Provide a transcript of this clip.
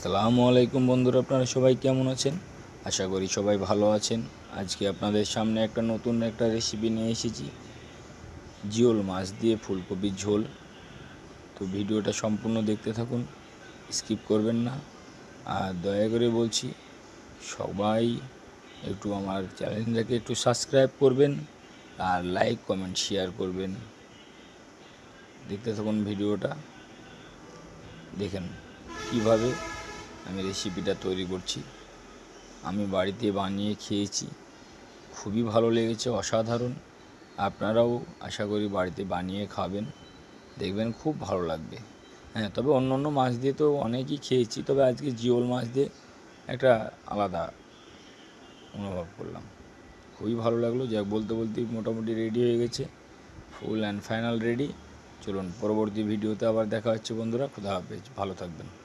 আসসালামু আলাইকুম বন্ধুরা, আপনারা সবাই কেমন আছেন? আশা করি সবাই ভালো আছেন। আজকে আপনাদের সামনে একটা নতুন একটা রেসিপি নিয়ে এসেছি। জিওল মাছ দিয়ে ফুলকপির ঝোল। তো ভিডিওটা সম্পূর্ণ দেখতে থাকুন, স্কিপ করবেন না। আর দয়া করে বলছি, সবাই একটু আমার চ্যানেলটাকে একটু সাবস্ক্রাইব করবেন আর লাইক কমেন্ট শেয়ার করবেন। দেখতে থাকুন ভিডিওটা। দেখেন কীভাবে আমি রেসিপিটা তৈরি করছি। আমি বাড়িতে বানিয়ে খেয়েছি। খুবই ভালো লেগেছে, অসাধারণ। আপনারাও আশা করি বাড়িতে বানিয়ে খাবেন। দেখবেন খুব ভালো লাগবে। হ্যাঁ তবে অন্য অন্য মাছ দিয়ে তো অনেকই খেয়েছি, তবে আজকে জিওল মাছ দিয়ে একটা আলাদা অনুভব করলাম। খুবই ভালো লাগল, যাক বলতে বলতেই মোটামুটি রেডি হয়ে গেছে। ফুল অ্যান্ড ফাইনাল রেডি চলুন, পরবর্তী ভিডিওতে আবার দেখা হচ্ছে বন্ধুরা। খুদা হাফেজ, ভালো থাকবেন।